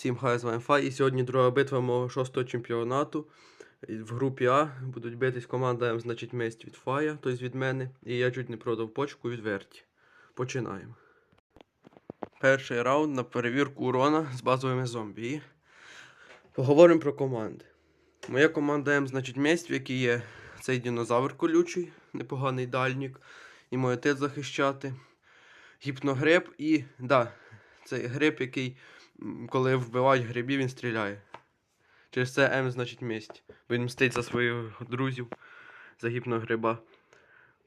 Всім хай з вами Фай. І сьогодні друга битва мого шостого чемпіонату. В групі А будуть битись команда М, значить, месть від Фая, тобто від мене. І я чуть не продав почку від Верті. Починаємо. Перший раунд на перевірку урона з базовими зомбі. Поговоримо про команди. Моя команда М, значить, месть, в якій є цей динозавр колючий, непоганий дальнік. І моє тит захищати. Гіпногреб і. Да, цей гриб, який коли вбивають грибів, він стріляє. Через це М значить мість. Бо він мстить за своїх друзів за гіпногриба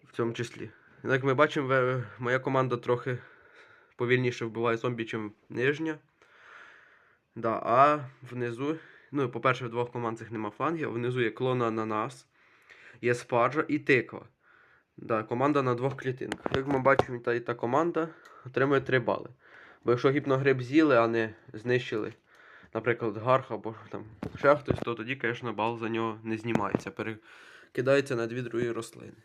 в цьому числі. Як ми бачимо, моя команда трохи повільніше вбиває зомбі, ніж нижня. Да, а внизу, ну, по-перше, в двох команд нема флангів, внизу є клон ананас, є спаржа і тиква. Да, команда на двох клітинках. Як ми бачимо, та, і та команда отримує 3 бали. Бо якщо гіпногриб з'їли, а не знищили, наприклад, гарх або там ще хтось, то тоді, звісно, бал за нього не знімається, перекидається на дві другі рослини.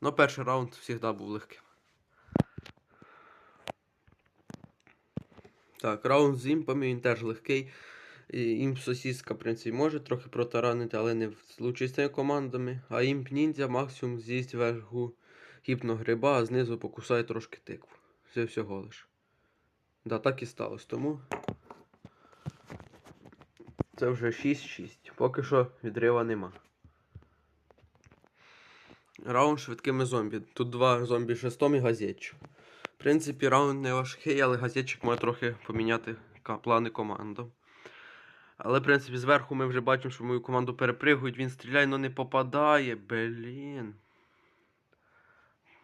Ну, перший раунд завжди був легким. Так, раунд з імпами, він теж легкий. І Імп сосіска, в принципі, може трохи протаранити, але не з цими командами. А імп ніндзя максимум з'їсть верху гіпногриба, а знизу покусає трошки тикву. Все всього лиш. Да, так і сталося. Тому це вже 6-6. Поки що відрива нема. Раунд швидкими зомбі. Тут два зомбі шестом і газетчик. В принципі, раунд не важкий, але газетчик може трохи поміняти плани командам. Але, в принципі, зверху ми вже бачимо, що мою команду перепригують, він стріляє, але не попадає. Блін.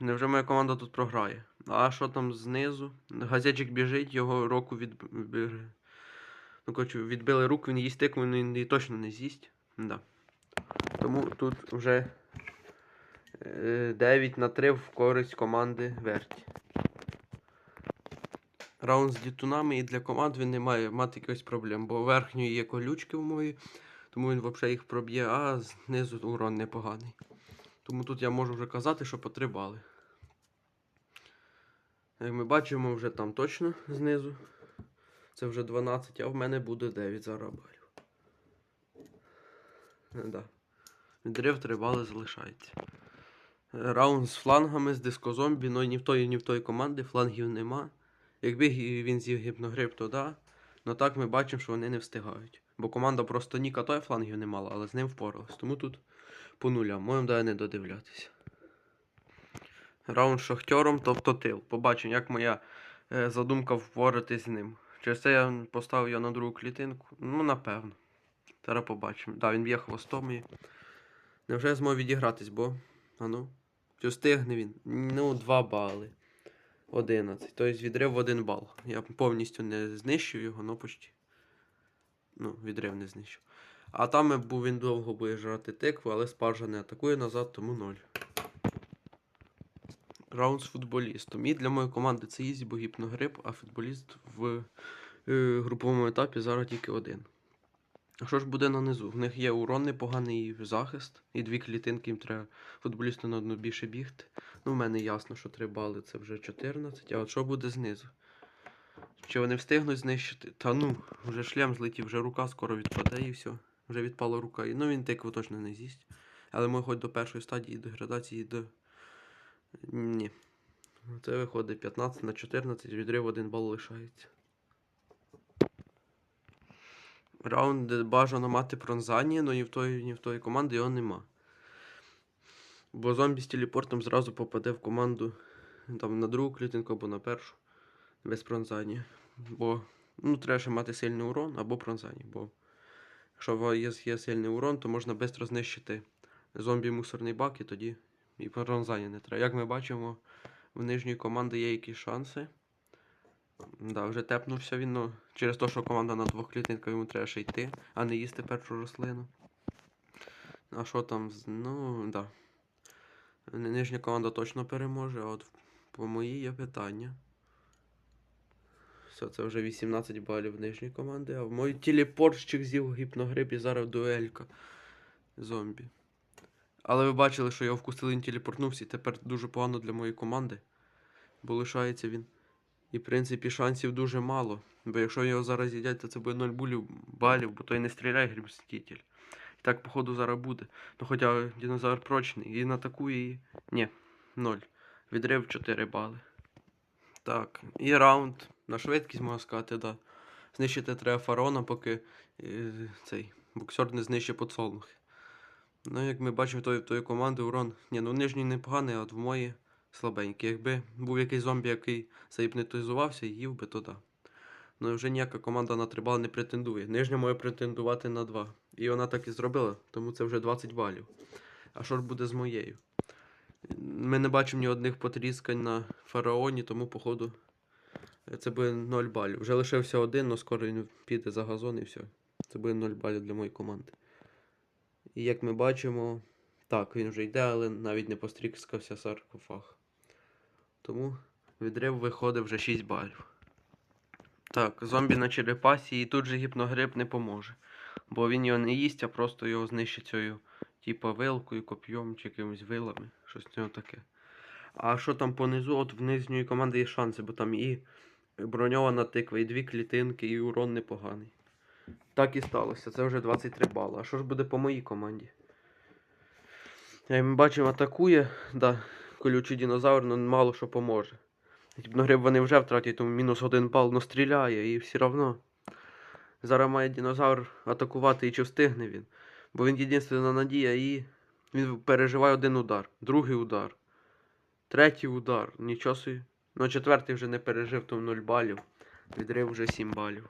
Невже моя команда тут програє? А що там знизу? Газетчик біжить, його руку від... Ну, коротше, відбили руку, він їсть тикву, він її точно не з'їсть. Да. Тому тут вже е, 9 на 3 в користь команди Верті. Раунд з дітунами і для команд він не має мати якихось проблем, бо верхньої є колючки в моїй, тому він взагалі їх проб'є, а знизу урон непоганий. Тому тут я можу вже казати, що по 3 бали. Як ми бачимо, вже там точно знизу. Це вже 12, а в мене буде 9 зараз балів. Е, Да. Відрив 3 бали залишається. Раунд з флангами, з дискозомбі, ну ні в тої, ні в тої команди флангів нема. Якби він з'їв гіпногриб, то да. Ну так ми бачимо, що вони не встигають. Бо команда просто ніка той флангів не мала, але з ним впоралась. Тому тут по нулям. Можемо далі не додивлятися. Раунд шахтером, тобто тил. Побачимо, як моя е, задумка впоратись з ним. Через це я поставив його на другу клітинку. Ну, напевно. Зараз побачимо. Да, він б'є хвостом і. Невже я зможу відігратись, бо. А ну. Чи встигне він? Ну, 2 бали. 11. Тобто відрив в 1 бал. Я повністю не знищив його, ну почти. Ну, відрив не знищив. А там був він довго буде жрати тикву, але спаржа не атакує назад, тому 0. Раунд з футболістом. І для моєї команди це ізі, бо гіпногрип, а футболіст в е, груповому етапі зараз тільки один. Що ж буде на низу? В них є урон непоганий захист, і дві клітинки їм треба футболісту на одну більше бігти. Ну, в мене ясно, що 3 бали це вже 14. А от що буде знизу? Чи вони встигнуть знищити? Та ну, вже шлем злетів, вже рука скоро відпаде і все. Вже відпала рука. Ну він тикву точно не з'їсть. Але ми хоч до першої стадії деградації до. Ні. Це виходить 15 на 14, відрив 1 бал лишається. Раунд, де бажано мати пронзання, але ні в тої, ні в тої команди його нема. Бо зомбі з телепортом зразу попаде в команду там, на другу клітинку або на першу. Без пронзання. Бо ну, треба ще мати сильний урон або пронзання. Бо якщо вас є, є сильний урон, то можна швидко знищити зомбі-мусорний бак і тоді і пронзання не треба. Як ми бачимо, в нижньої команди є якісь шанси. Да, вже тепнувся він, ну, через те, що команда на двох клітинках йому треба ще йти, а не їсти першу рослину. А що там? Ну, да. Нижня команда точно переможе, а от по моїй є питання. Все, це вже 18 балів нижньої команди, а в мої телепортщик з'їв гіпногриб і зараз дуелька зомбі. Але ви бачили, що його вкусили, він телепортнувся, і тепер дуже погано для моєї команди. Бо лишається він. І, в принципі, шансів дуже мало. Бо якщо його зараз їдять, то це буде 0 булів, балів, бо той не стріляє грибститель. І так, походу, зараз буде. Ну хоча динозавр прочний. І атакує і. Ні, 0. Відрив 4 бали. Так, і раунд. На швидкість можна сказати, да. Знищити треба фараона, поки е, цей боксер не знищить подсолнухи. Ну, як ми бачимо, той, тої команди урон. Ні, ну нижній непоганий, а от в мої слабенький. Якби був якийсь зомбі, який загіпнотизувався і їв би, то да. Ну вже ніяка команда на 3 бали не претендує. Нижня може претендувати на 2. І вона так і зробила, тому це вже 20 балів. А що ж буде з моєю? Ми не бачимо ні одних потріскань на фараоні, тому, походу, це буде 0 балів. Вже лишився один, але скоро він піде за газон і все. Це буде 0 балів для моєї команди. І як ми бачимо, так, він вже йде, але навіть не пострікскався саркофаг. Тому відрив виходить вже 6 балів. Так, зомбі на черепасі, і тут же гіпногриб не поможе. Бо він його не їсть, а просто його знищить цією, типа вилкою, коп'єм чи якимось вилами. Щось нього таке. А що там понизу, от в нижньої команди є шанси, бо там і броньована тиква, і дві клітинки, і урон непоганий. Так і сталося. Це вже 23 бали. А що ж буде по моїй команді? Як ми бачимо, атакує, да, колючий динозавр, але мало що поможе. Гіпногриб вони вже втратять, тому мінус один бал, но стріляє і все одно. Зараз має динозавр атакувати і чи встигне він. Бо він єдина надія і він переживає один удар, другий удар, третій удар. Нічого собі. Ну, четвертий вже не пережив, тому 0 балів. Відрив вже 7 балів.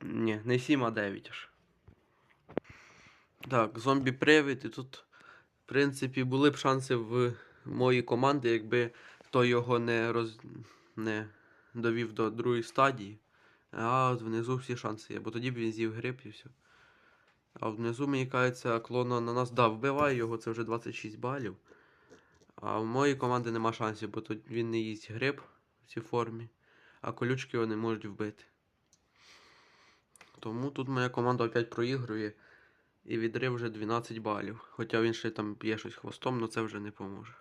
Ні, не 7, а 9 аж. Так, зомбі привид. І тут, в принципі, були б шанси в моїй команди, якби той його не роз... не довів до другої стадії. А от внизу всі шанси є, бо тоді б він з'їв гриб і все. А внизу, мені кажеться, клона на нас да, вбиває його, це вже 26 балів. А в моїй команди нема шансів, бо тут він не їсть гриб в цій формі, а колючки не можуть вбити. Тому тут моя команда опять проігрує і відрив вже 12 балів. Хоча він ще там б'є щось хвостом, але це вже не поможе.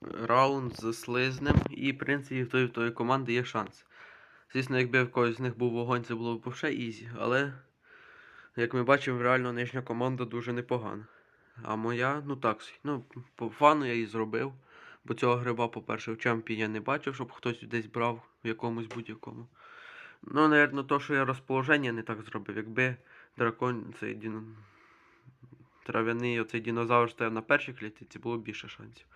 Раунд з слизнем, і, в принципі, в тої, в тої команди є шанс. Звісно, якби в когось з них був вогонь, це було б вже ізі, але, як ми бачимо, реально нижня команда дуже непогана. А моя, ну так, ну, по фану я її зробив. Бо цього гриба, по-перше, в чемпі я не бачив, щоб хтось десь брав в якомусь будь-якому. Ну, напевно, то, що я розположення не так зробив. Якби дракон, цей діно... трав'яний оцей динозавр стояв на першій клітці, було б більше шансів.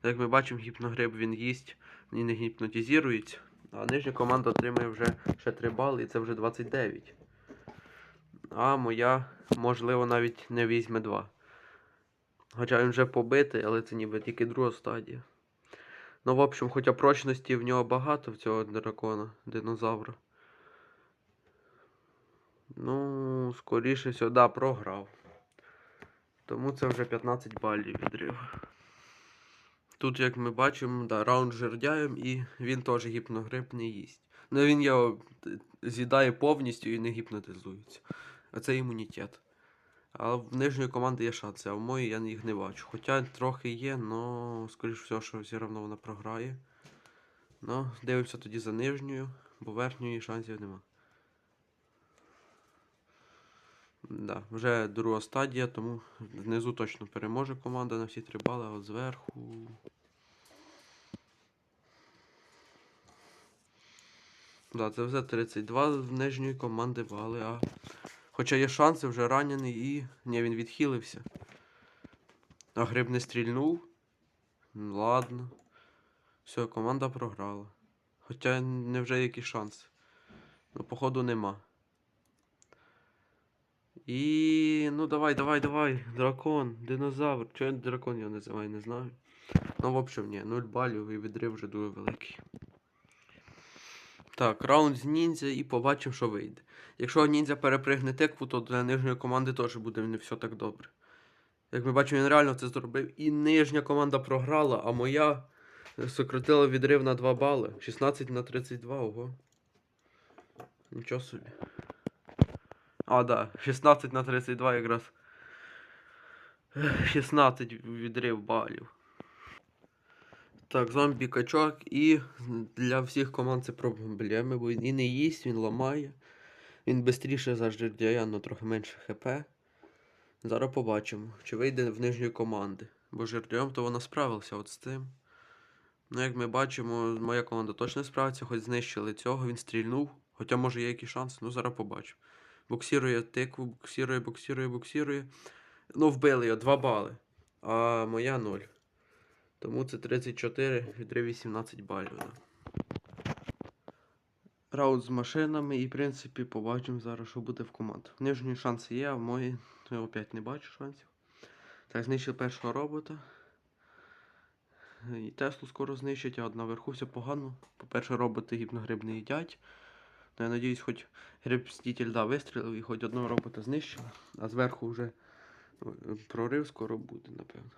Так як ми бачимо, гіпногриб він їсть і не гіпнотизується. А нижня команда отримує вже ще 3 бали, і це вже 29. А моя, можливо, навіть не візьме 2. Хоча він вже побитий, але це ніби тільки друга стадія. Ну, в общем, хоча прочності в нього багато в цього дракона, динозавра. Ну, скоріше всього, да, програв. Тому це вже 15 балів відрив. Тут, як ми бачимо, да, раунд з жердяєм і він теж гіпногриб не їсть. Ну він його е, з'їдає повністю і не гіпнотизується. А це імунітет. А в нижньої команди є шанси, а в моїй я їх не бачу. Хоча трохи є, але скоріш всього, що все одно вона програє. Ну, дивимося тоді за нижньою, бо верхньої шансів нема. Да, вже друга стадія, тому внизу точно переможе команда на всі три бали, а от зверху. Да, це вже 32 в нижньої команди бали, а. Хоча є шанси, вже ранений і. Ні, він відхилився. А гриб не стрільнув. Ладно. Все, команда програла. Хоча не вже які шанси. Ну, походу, нема. І. Ну давай, давай, давай. Дракон, динозавр. Чого я дракон його називаю, не знаю. Ну, в общем, ні, 0 балів і відрив вже дуже великий. Так, раунд з ніндзя і побачимо, що вийде. Якщо ніндзя перепригне тикву, то для нижньої команди теж буде не все так добре. Як ми бачимо, він реально це зробив. І нижня команда програла, а моя сократила відрив на 2 бали. 16 на 32, ого. Нічого собі. А, да, 16 на 32 якраз. 16 відрив балів. Так, зомбі качок і для всіх команд це проблеми, бо він і не їсть, він ламає. Він швидше за жердяя, але трохи менше хп. Зараз побачимо, чи вийде в нижньої команди. Бо жердяєм то вона справилася от з цим. Ну, як ми бачимо, моя команда точно справиться, хоч знищили цього, він стрільнув. Хоча може є якийсь шанс, ну зараз побачимо. Боксірує тикву, боксірує, боксірує, боксірує. Ну, вбили його 2 бали. А моя 0. Тому це 34 від 18 балів. Раунд з машинами і, в принципі, побачимо зараз, що буде в команд. В нижній шанси є, а в моїй я опять не бачу шансів. Так, знищив першого робота. І Теслу скоро знищать, а наверху все погано. По-перше, роботи гіпногриб не їдять. Ну, я надіюсь, хоч гриб стітель да, вистрілив і хоч одного робота знищили, а зверху вже ну, прорив скоро буде, напевно.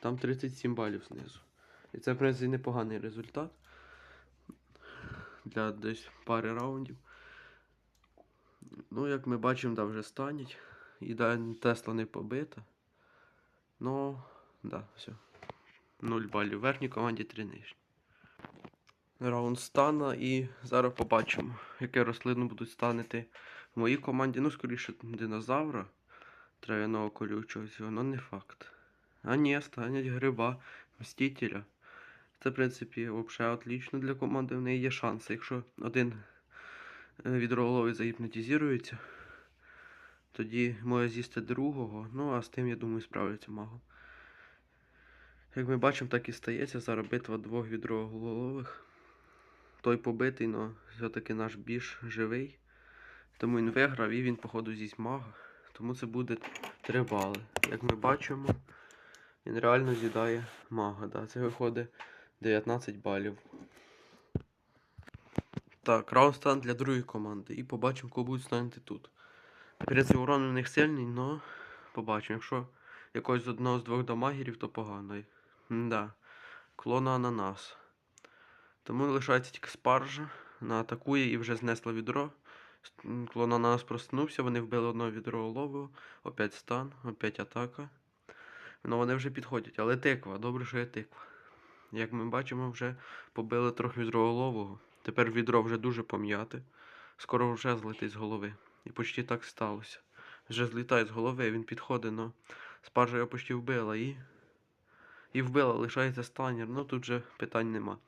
Там 37 балів знизу. І це, в принципі, непоганий результат для десь пари раундів. Ну, як ми бачимо, да, вже стануть. І да, Тесла не побита. Ну, да, все. 0 балів в верхній команді 3 нижні. Раунд стана і зараз побачимо, яке рослини будуть станити в моїй команді. Ну, скоріше, динозавра трав'яного колючого, воно не факт. А ні, стануть гриба, мстителя. Це, в принципі, взагалі отлично для команди. В неї є шанси. Якщо один е, відроголовий загіпнотизується, тоді може з'їсти другого. Ну, а з тим, я думаю, справиться магом. Як ми бачимо, так і стається. Зараз битва двох відроголових. Той побитий, але все-таки наш біж живий. Тому він виграв і він, походу, з'їсть мага. Тому це буде 3 бали. Як ми бачимо, він реально з'їдає мага. Да. Це виходить 19 балів. Так, раунд стан для другої команди. І побачимо, кого будуть станути тут. В урон у них сильний, але побачимо. Якщо якогось з одного з двох дамагерів, то погано. Да. Клона ананас. Тому лишається тільки спаржа. Вона атакує і вже знесла відро. Клон ананас проснувся, вони вбили одного відро голову. Опять стан, опять атака. Ну вони вже підходять. Але тиква, добре, що є тиква. Як ми бачимо, вже побили трохи відроголового. Тепер відро вже дуже пом'яте. Скоро вже злетить з голови. І почти так сталося. Вже злітає з голови, він підходить, но спаржа його почти вбила і. І вбила, лишається станір. Ну тут вже питань нема.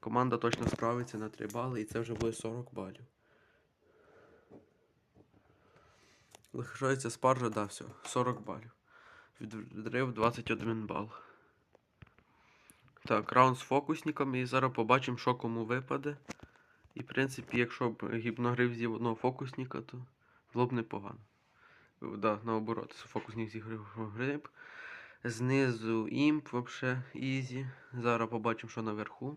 Команда точно справиться на 3 бали і це вже буде 40 балів. Лишається спаржа, да, все, 40 балів. Відрив 21 бал. Так, раунд з фокусниками і зараз побачимо, що кому випаде. І в принципі, якщо б гіпногрив з'їв одного фокусника, то було б непогано. Да, наоборот, фокусник зіграв гриб. Знизу імп вообще ізі. Зараз побачимо, що наверху.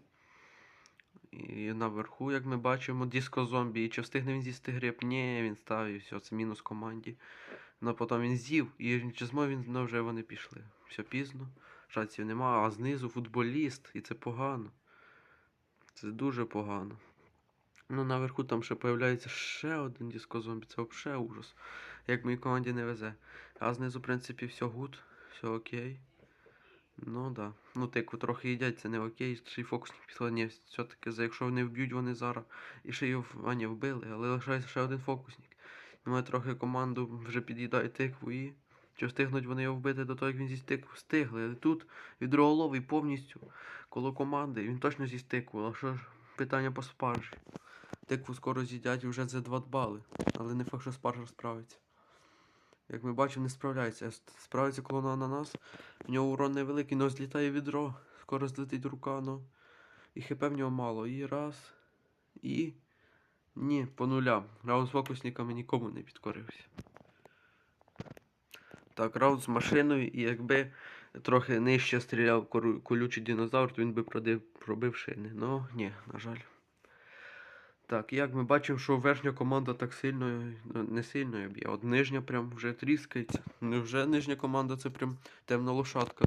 І наверху, як ми бачимо, диско зомбі. І чи встигне він з'їсти гриб? Ні, він став і все, це мінус команді. Ну потім він з'їв, і змог він ну, вже вони пішли. Все пізно, шансів нема, а знизу футболіст, і це погано. Це дуже погано. Ну, наверху там ще появляється ще один диско зомбі, це взагалі ужас. Як моїй команді не везе. А знизу, в принципі, все гуд, все окей. Ну да. Ну тикву трохи їдять, це не окей. Ще й фокусник підходить. Ні, все-таки, якщо вони вб'ють вони зараз. І ще й а, ні, вбили, але лишається ще один фокусник. І ми трохи команду вже під'їдає тикву і. Чи встигнуть вони його вбити до того, як він з'їсть тикву? Встигли. Але тут відроголовий повністю коло команди. Він точно з'їсть тикву. А що ж питання по спаржі? Тикву скоро з'їдять вже за 2 бали. Але не факт, що спаржа справиться. Як ми бачимо, не справляється. Справиться колона на нас. В нього урон невеликий, но злітає відро. Скоро злетить рука, но. І хп в нього мало. І раз. І. Ні, по нулям. Раунд з фокусниками нікому не підкорився. Так, раунд з машиною, і якби трохи нижче стріляв колючий динозавр, то він би продив, пробив шини. Ну, ні, на жаль. Так, як ми бачимо, що верхня команда так сильно, ну, не сильно б'є, от нижня прям вже тріскається. Ну вже нижня команда це прям темна лошадка.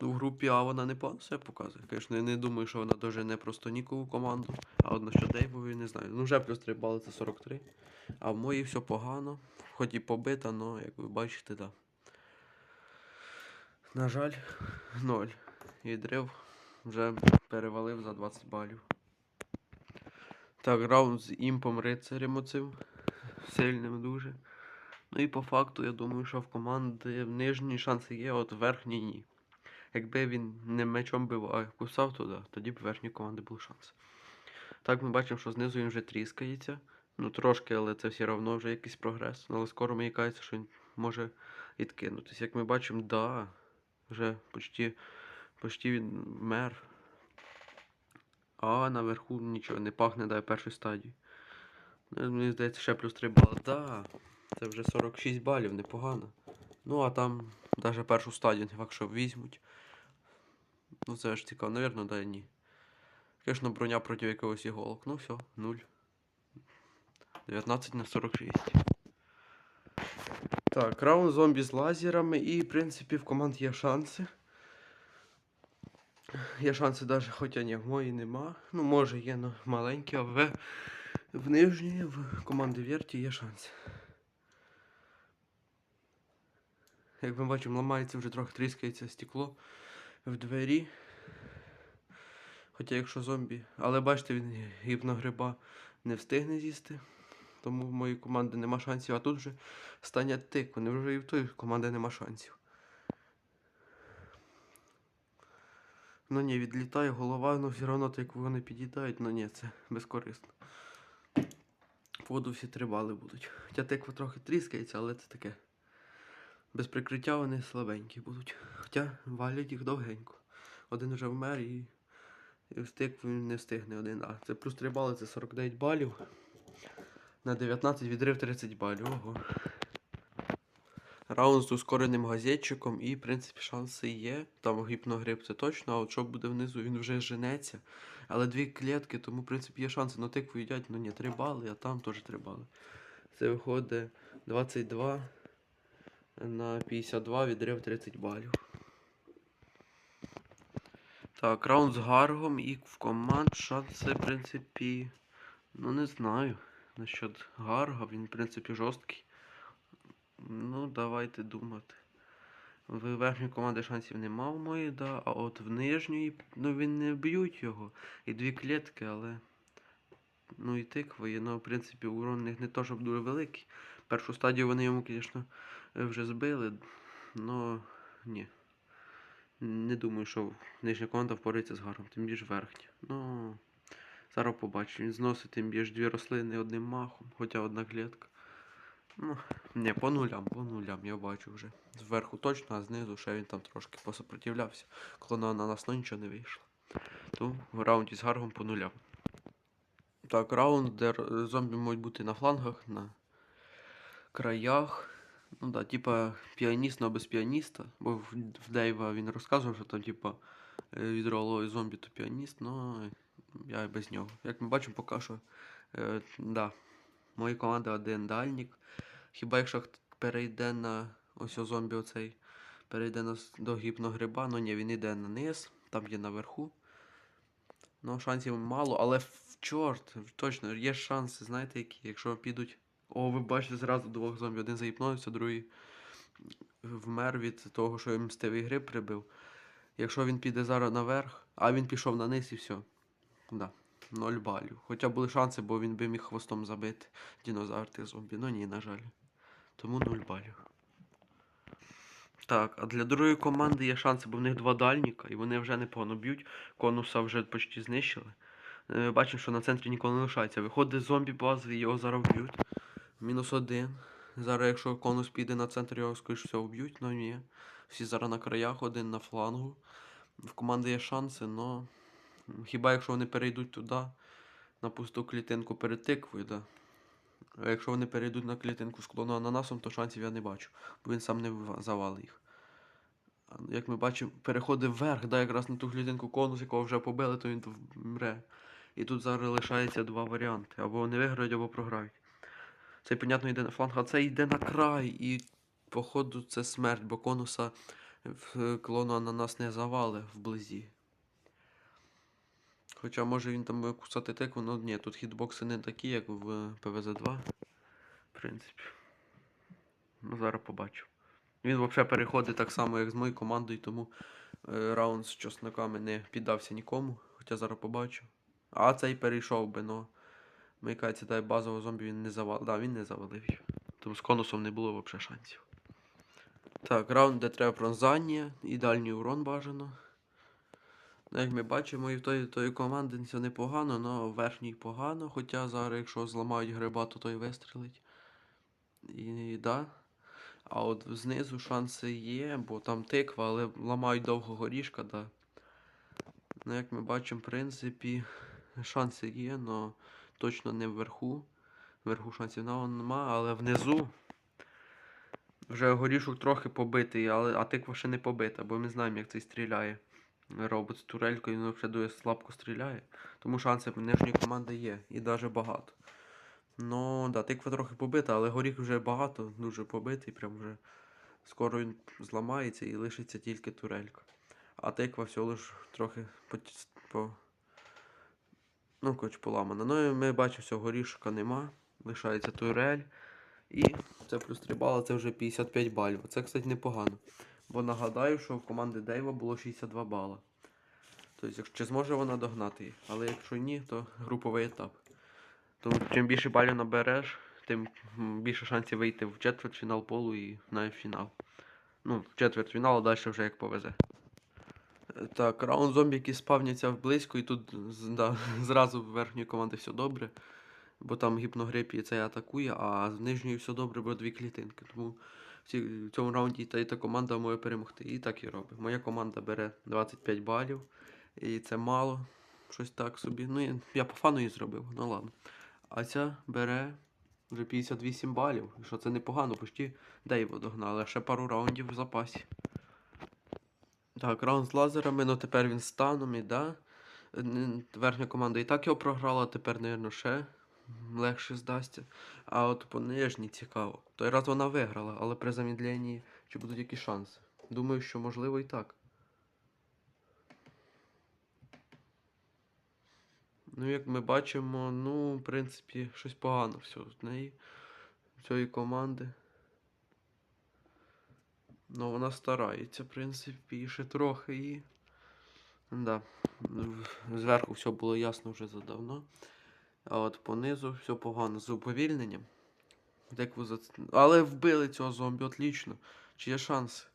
Ну, в групі А вона не себе показує. Звісно, я не думаю, що вона дуже не просто нікову команду, а от насчет Дейвової не знаю. Ну вже плюс 3 бали це 43. А в моїй все погано. Хоч і побита, але як ви бачите. Да. На жаль, 0. Відрив вже перевалив за 20 балів. Так, раунд з імпом рицарем оцим. Сильним дуже. Ну і по факту, я думаю, що в команди нижні шанси є, от верхні ні. Якби він не мечом бив, а кусав туди, тоді б в верхній команди був шанс. Так, ми бачимо, що знизу він вже тріскається. Ну, трошки, але це все одно вже якийсь прогрес. Ну, Але скоро мені кажеться, що він може відкинутися. Як ми бачимо, да, вже почти, почти він мер. А наверху нічого не пахне, дай першої стадії. Ну, Мені здається, ще плюс 3 бали. Да, це вже 46 балів, непогано. Ну, а там навіть першу стадію, не факт, що візьмуть. Ну, це ж цікаво, навірно, да, ні. Звісно, броня проти якогось іголок. Ну все, 0. 19 на 46. Так, раунд зомбі з лазерами, і, в принципі, в команд є шанси. Є шанси навіть, хоча ні, в моїй нема. Ну, може, є но маленькі, а в, в нижній, в команди Верті є шанси. Як ми бачимо, ламається вже трохи тріскається стекло в двері. Хоча якщо зомбі. Але бачите, він гіпногриба не встигне з'їсти. Тому в моїй команди нема шансів. А тут вже стання тик. Вони вже і в той команди нема шансів. Ну ні, відлітає голова, ну все одно так вони під'їдають, ну ні, це безкорисно. Воду всі три бали будуть. Хоча тиква трохи тріскається, але це таке. Без прикриття вони слабенькі будуть. Хоча валять їх довгенько. Один вже вмер і, і встиг він не встигне один. А це плюс 3 бали, це 49 балів. На 19 відрив 30 балів. Ого. Раунд з ускореним газетчиком і, в принципі, шанси є. Там гіпногрип це точно, а от що буде внизу, він вже женеться. Але дві клітки, тому, в принципі, є шанси. Ну тикву їдять, ну ні, 3 бали, а там теж 3 бали. Це виходить 22 на 52 відрив 30 балів. Так, раунд з Гаргом і в команд шанси, в принципі. Ну не знаю. Насчет Гарга, він, в принципі, жорсткий. Ну, давайте думати. В верхньої команди шансів нема в моїй, да, а от в нижньої, ну він не б'ють його. І дві клітки, але. Ну і тиквої, ну, в принципі, урон них не то, щоб дуже великий. Першу стадію вони йому, звісно, вже збили. Ну, ні. Не думаю, що нижня команда впорається з гаром, тим більш верхня. Ну, зараз побачу. Він зносить тим більш дві рослини одним махом, хоча одна клітка. Ну, не, по нулям, по нулям, я бачу вже. Зверху точно, а знизу ще він там трошки посопротивлявся. Коли на нас нічого не вийшло. То в раунді з гаргом по нулям. Так, раунд, де зомбі можуть бути на флангах, на краях. Ну да, типа піаніст, но без піаніста. Бо в, Дейва він розказував, що там, типа, е, зомбі то піаніст, но я і без нього. Як ми бачимо, поки що. Е, да. Мої команди один дальнік. Хіба якщо перейде на ось о зомбі оцей, перейде на, до гіпногриба, ну ні, він йде на низ, там є наверху. Ну, шансів мало, але в чорт, точно, є шанси, знаєте які, якщо підуть. О, ви бачите зразу двох зомбі. Один заїпнувся, другий вмер від того, що їм мстивий гриб прибив. Якщо він піде зараз наверх, а він пішов на низ і все. Да. Ноль балів. Хоча були шанси, бо він би міг хвостом забити динозавр зомбі. Ну ні, на жаль. Тому 0 балів. Так, а для другої команди є шанси, бо в них два дальніка, і вони вже непогано б'ють. Конуса вже почти знищили. Е, Бачимо, що на центрі ніколи не лишається. Виходить зомбі бази, його зараз вб'ють. Мінус один. Зараз, якщо конус піде на центр, його скоріш все вб'ють, ну ні. Всі зараз на краях, один на флангу. В команди є шанси, но хіба якщо вони перейдуть туди, на пусту клітинку перед тиквою, да. А якщо вони перейдуть на клітинку з клону ананасом, то шансів я не бачу, бо він сам не завалить їх. Як ми бачимо, переходить вверх, да, якраз на ту клітинку конус, якого вже побили, то він в- мре. І тут зараз лишається два варіанти. Або вони виграють, або програють. Цей, понятно, йде на фланг, а цей йде на край. І, походу, це смерть, бо конуса е, клону ананас не завали вблизі. Хоча може він там кусати тикву, ну ні, тут хітбокси не такі, як в ПВЗ-2. В принципі. Ну, зараз побачу. Він взагалі переходить так само, як з моєю командою, тому Е, Раунд з чесниками не піддався нікому, хоча зараз побачу. А цей перейшов би, но. Мені кажеться, дай базового зомбі він не завалив. Да, він не завалив. Тому з конусом не було взагалі шансів. Так, раунд, де треба пронзання, і дальній урон бажано. Ну, Як ми бачимо, і в тої, тої команди це непогано, але верхній погано, хоча зараз, якщо зламають гриба, то той вистрелить. І, і да. А от знизу шанси є, бо там тиква, але ламають довго горішка, да. Ну, як ми бачимо, в принципі, шанси є, але точно не вверху. Вверху шансів на- нема, але внизу вже горішок трохи побитий, але, а тиква ще не побита, бо ми знаємо, як цей стріляє. Робот з турелькою, він вже дуже слабко стріляє. Тому шанси нижньої команди є, і навіть багато. Ну, да, тиква трохи побита, але горіх вже багато, дуже побитий, прям вже скоро він зламається і лишиться тільки турелька. А тиква всього лиш трохи по ну, коротше, поламана. Ну і ми бачимо, що горішка нема, лишається турель. І це плюс 3 бали, це вже 55 балів. Це, кстати, непогано. Бо нагадаю, що в команди Дейва було 62 бала. Тобто, якщо зможе вона догнати їх. Але якщо ні, то груповий етап. Тому чим більше балів набереш, тим більше шансів вийти в четвертьфінал полу і навіть фінал. Ну, в четвертьфінал, а далі вже як повезе. Так, раунд зомбі, які спавняться близько, і тут да, зразу верхньої команди все добре. Бо там гіпногрип і це атакує, а з нижньої все добре, бо дві клітинки. Тому в цьому раунді та і та команда може перемогти. І так і робить. Моя команда бере 25 балів. І це мало. Щось так собі. Ну, я, я по фану її зробив, ну ладно. А ця бере вже 58 балів. Що це непогано, почти Дейво догнали, а ще пару раундів в запасі. Так, раунд з лазерами, ну тепер він з станом і да. Верхня команда і так його програла, тепер, мабуть, ще легше здасться. А от по нижній цікаво. Той раз вона виграла, але при замідленні чи будуть якісь шанси? Думаю, що можливо і так. Ну, як ми бачимо, ну, в принципі, щось погано все з неї, цієї команди. Ну, вона старається, в принципі, і ще трохи і. Да. Зверху все було ясно вже задавно. А от понизу все погано з уповільненням. За... Але вбили цього зомбі, отлично. Чи є шанс?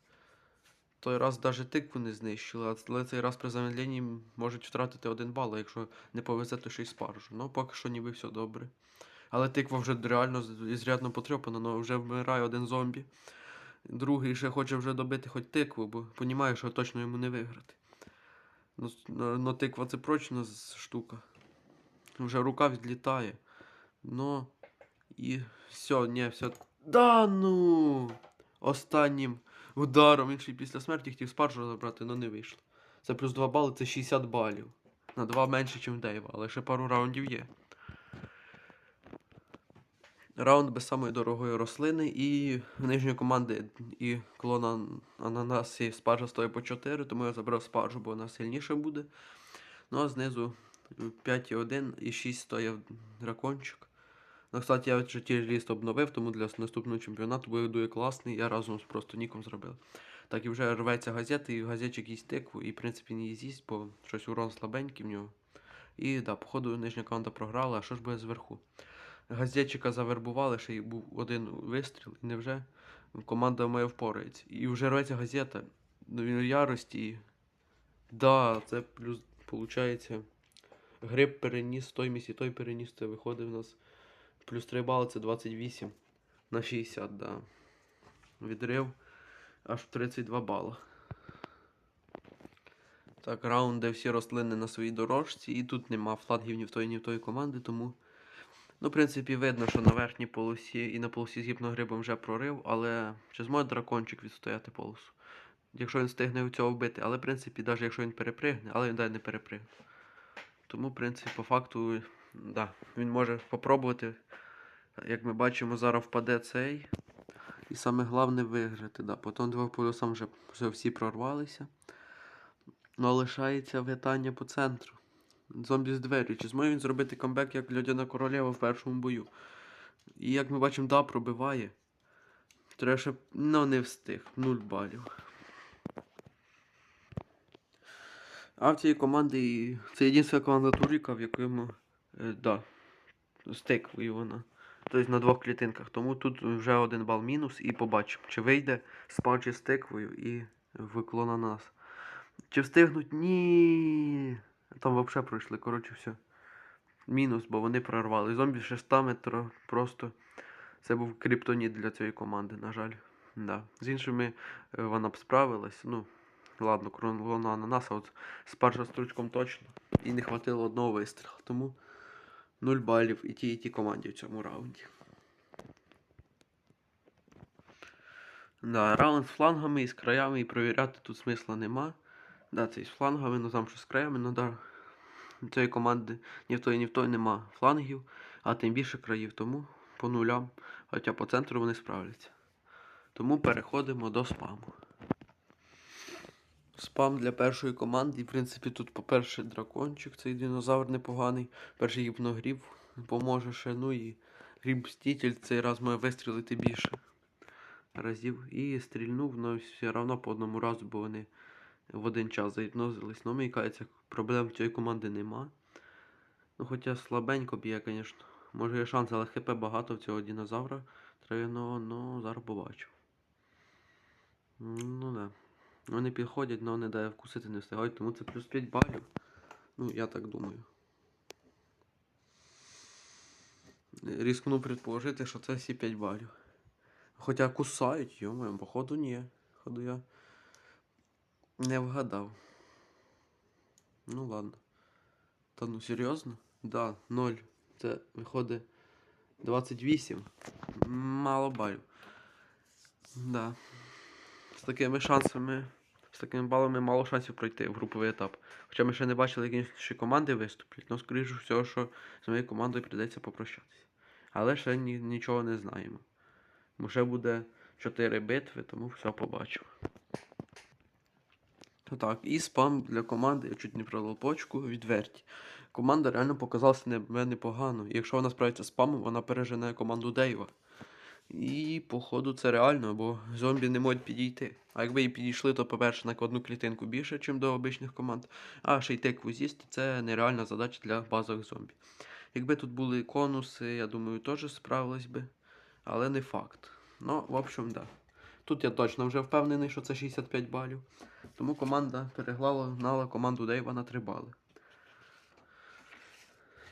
Той раз навіть тикву не знищили, але цей раз при замедленні можуть втратити один бал, якщо не повезе, то ще й спаржу. Ну, поки що ніби все добре. Але тиква вже реально з- зрядно потрьопана, ну вже вмирає один зомбі. Другий ще хоче вже добити хоч тикву, бо розуміє, що точно йому не виграти. С- ну, тиква це прочна штука. Вже рука відлітає. Ну. І все, ні, все. Да ну! Останнім ударом він ще й після смерті хотів спаржу забрати, але не вийшло. Це плюс 2 бали, це 60 балів. На 2 менше, ніж Дейва, але ще пару раундів є. Раунд без самої дорогої рослини і нижньої команди і клона ананас і спаржа стоїть по 4, тому я забрав спаржу, бо вона сильніше буде. Ну а знизу 5,1 і 6 стоїть дракончик. Ну, кстати, я вже ліст обновив, тому для наступного чемпіонату буде класний. Я разом з просто ніком зробив. Так і вже рветься газета, і газетчик їсть тикву, і в принципі не з'їсть, бо щось урон слабенький в нього. І да, походу нижня команда програла, а що ж буде зверху? Газетчика завербували, ще й був один вистріл, і невже команда моя впорається. І вже рветься газета, він у ярості. Да, це плюс, виходить, гриб переніс той місць і той переніс, це виходить в нас. Плюс 3 бали це 28 на 60, да. Відрив аж в 32 бала. Так, раунд, де всі рослини на своїй дорожці, і тут нема флагів ні в тої, ні в тої команди, тому. Ну, в принципі, видно, що на верхній полосі і на полосі з гіпногрибом вже прорив, але чи зможе дракончик відстояти полосу? Якщо він встигне у цього вбити, але в принципі, навіть якщо він перепригне, але він далі не перепригне. Тому, в принципі, по факту, да, він може спробувати. Як ми бачимо, зараз впаде цей. І саме головне виграти. Да. Потім двох полюсам вже, всі прорвалися. Ну, лишається питання по центру. Зомбі з двері. Чи зможе він зробити камбек як Льодяна королева в першому бою? І як ми бачимо, да, пробиває. Треба ще, ну не встиг. Нуль балів. А в цієї команди це єдина команда Туріка, в якому е, да, з тиквою вона. Тобто на двох клітинках. Тому тут вже один бал мінус і побачимо, чи вийде спанчі з тиквою і викло на нас. Чи встигнуть? Ні. Там взагалі пройшли, коротше, все. Мінус, бо вони прорвали. Зомбі 6 метро просто. Це був криптоніт для цієї команди, на жаль. Да. З іншими е, вона б справилась. Ну, ладно, крон ананаса, от з першим стручком точно. І не хватило одного вистрілу. Тому 0 балів і тій, і тій команді в цьому раунді. Да, раунд з флангами і з краями і провіряти тут смисла нема. Да, це і з флангами, ну там що з краями, ну да. Цієї команди ні в той, ні в той нема флангів, а тим більше країв, тому по нулям. Хоча по центру вони справляться. Тому переходимо до спаму. Спам для першої команди. В принципі, тут, по-перше, дракончик, цей динозавр непоганий. Перший гіпногріб поможе ще. Ну і гріб стітель цей раз має вистрілити більше разів. І стрільнув, але все одно по одному разу, бо вони в один час загіпнозились. Ну, мені кажеться, проблем цієї команди нема. Ну, хоча слабенько б'є, звісно. Може є шанс, але хп багато в цього динозавра трав'яного, ну зараз побачу. Ну да. Вони підходять, але не дає вкусити не встигають, тому це плюс 5 балів. Ну, я так думаю. Різкну предположити, що це всі 5 балів. Хоча кусають, йомаю, походу ні. Походу я не вгадав. Ну ладно. Та ну серйозно? Да, 0. Це виходить 28. Мало балів. Да. З такими шансами, з такими балами мало шансів пройти в груповий етап. Хоча ми ще не бачили, які інші команди виступлять, але скоріше всього, що з моєю командою прийдеться попрощатися. Але ще ні, нічого не знаємо. Бо буде 4 битви, тому все побачимо. Так, і спам для команди, я чуть не пролив почку, відверті. Команда реально показалася не, непогано. І якщо вона справиться з спамом, вона пережене команду Дейва. І, походу, це реально, бо зомбі не можуть підійти. А якби і підійшли, то, по-перше, на одну клітинку більше, ніж до обичних команд. А ще й тикву з'їсти це нереальна задача для базових зомбі. Якби тут були конуси, я думаю, теж справились би. Але не факт. Ну, в общем, да. Тут я точно вже впевнений, що це 65 балів. Тому команда перегнала команду Дейва на 3 бали.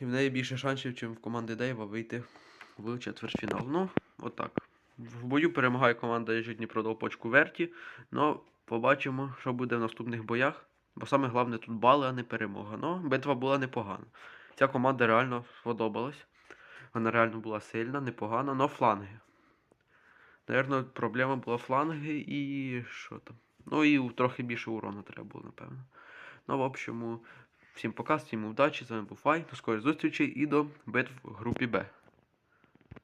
І в неї більше шансів, ніж в команди Дейва вийти в четвертьфінал. Ну, отак. В бою перемагає команда «Ежик Дніпро-Долпочку Верті. Ну, побачимо, що буде в наступних боях. Бо саме головне тут бали, а не перемога. Ну, битва була непогана. Ця команда реально сподобалась. Вона реально була сильна, непогана, але фланги. Наверно, проблема була фланги і що там. Ну і трохи більше урону треба було, напевно. Ну, в общем, всім пока, всім удачі, з вами був Фай, до скорої зустрічі і до битв в групі Б.